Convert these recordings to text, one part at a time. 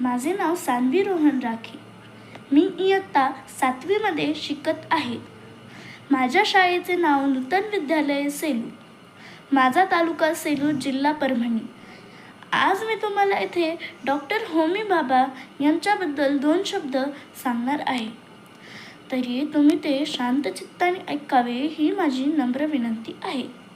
माझे नाव सानवी रोहन राखे. मी इयत्ता सातवीमध्ये शिकत आहे. माझ्या शाळेचे नाव नूतन विद्यालय सेलू. माझा तालुका सेलू जिल्हा परभणी. आज मी तुम्हाला येथे डॉक्टर होमी बाबा यांच्याबद्दल दोन शब्द सांगणार आहे. तरी तुम्ही ते शांत चित्ताने ऐकावे ही माझी नम्र विनंती आहे.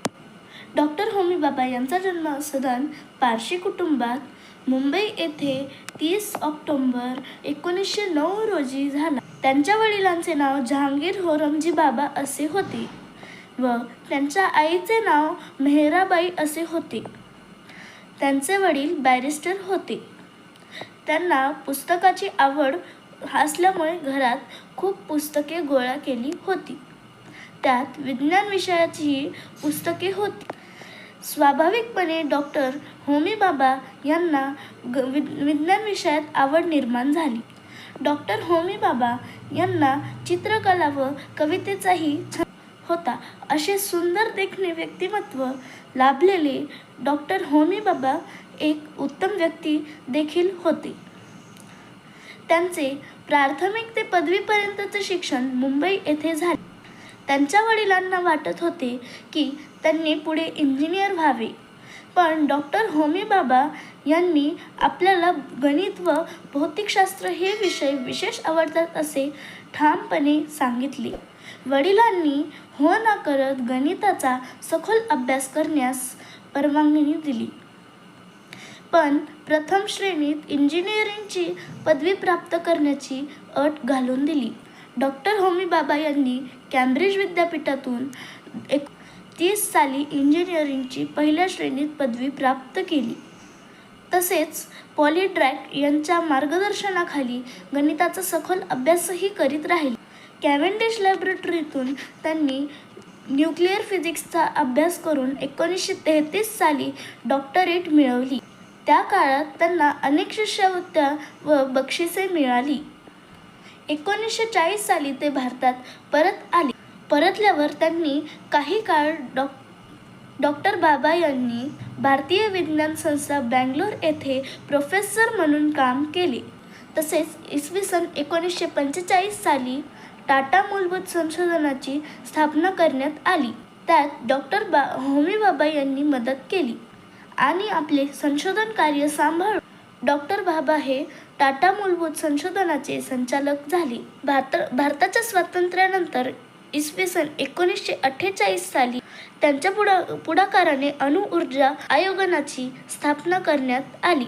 डॉक्टर होमी बाबा यांचा जन्म सदन पारशी कुटुंबात मुंबई येथे तीस ऑक्टोंबर एकोणीसशे नऊ रोजी झाला. त्यांच्या वडिलांचे नाव जहांगीर होरमजी बाबा असे होते व त्यांच्या आईचे नाव मेहराबाई असे होते. त्यांचे वडील बॅरिस्टर होते. त्यांना पुस्तकाची आवड असल्यामुळे घरात खूप पुस्तके गोळा केली होती. त्यात विज्ञान विषयाचीही पुस्तके होती. स्वाभाविकपणे डॉक्टर होमी बाबा यांना ग विज्ञान विषयात आवड निर्माण झाली. डॉक्टर होमी बाबा यांना चित्रकला व कवितेचाही होता. असे सुंदर देखणे व्यक्तिमत्व लाभलेले डॉक्टर होमी बाबा एक उत्तम व्यक्ती देखील होते. त्यांचे प्राथमिक ते पदवीपर्यंतचे शिक्षण मुंबई येथे झाले. त्यांच्या वडिलांना वाटत होते की त्यांनी पुढे इंजिनियर व्हावे. पण डॉक्टर होमी बाबा यांनी आपल्याला गणित व भौतिकशास्त्र हे विषय विशेष आवडतात असे ठामपणे सांगितले. वडिलांनी हो ना करत गणिताचा सखोल अभ्यास करण्यास परवानगी दिली. पण प्रथम श्रेणीत इंजिनिअरिंगची पदवी प्राप्त करण्याची अट घालून दिली. डॉक्टर होमी बाबा यांनी कॅम्ब्रिज विद्यापीठातून एक तीस साली इंजिनिअरिंगची पहिल्या श्रेणीत पदवी प्राप्त केली. तसेच पॉलिड्रॅक यांच्या मार्गदर्शनाखाली गणिताचा सखोल अभ्यासही करीत राहिले. कॅव्हेंडिश लॅबोरेटरीतून त्यांनी न्यूक्लिअर फिजिक्सचा अभ्यास करून एकोणीसशे तेहतीस साली डॉक्टरेट मिळवली. त्या काळात त्यांना अनेक शिष्यवृत्त्या व बक्षिसे मिळाली. एकोणीसशे चाळीस साली ते भारतात परत आले. परतल्यावर त्यांनी काही काळ डॉ डॉक्टर बाबा यांनी भारतीय विज्ञान संस्था बँगलोर येथे प्रोफेसर म्हणून काम केले. तसेच इसवी सन एकोणीसशे पंचेचाळीस साली टाटा मूलभूत संशोधनाची स्थापना करण्यात आली. त्यात डॉक्टर बा होमी बाबा यांनी मदत केली आणि आपले संशोधन कार्य सांभाळून डॉक्टर बाबा हे टाटा मूलभूत संशोधनाचे संचालक झाले. भारत भारताच्या स्वातंत्र्यानंतर इसवी सन एकोणीसशे अठ्ठेचाळीस साली त्यांच्या पुढा पुढाकाराने अणुऊर्जा आयोगाची स्थापना करण्यात आली.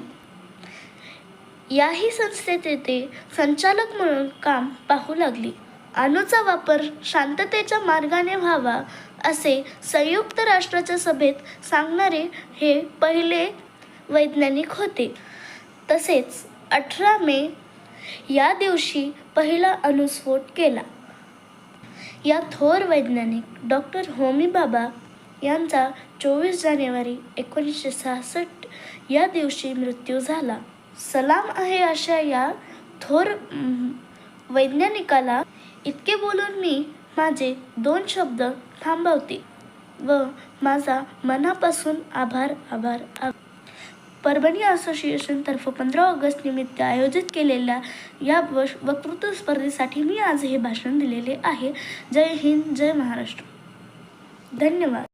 याही संस्थेचे ते संचालक म्हणून काम पाहू लागले. अणूचा वापर शांततेच्या मार्गाने व्हावा असे संयुक्त राष्ट्राच्या सभेत सांगणारे हे पहिले वैज्ञानिक होते. तसेच अठरा मे या दिवशी पहिला अणुस्फोट केला. या थोर वैज्ञानिक डॉक्टर होमी बाबा यांचा चोवीस जानेवारी एकोणीसशे सहासष्ट या दिवशी मृत्यू झाला. सलाम आहे अशा या थोर वैज्ञानिकाला इतके बोलून मी माझे दोन शब्द थांबवते व माझा मनापासून आभार आभार आभार. परभणी असोसिएशनतर्फे पंधरा ऑगस्ट निमित्त आयोजित केलेल्या या वश वक्तृत्व स्पर्धेसाठी मी आज हे भाषण दिलेले आहे. जय हिंद जय महाराष्ट्र. धन्यवाद.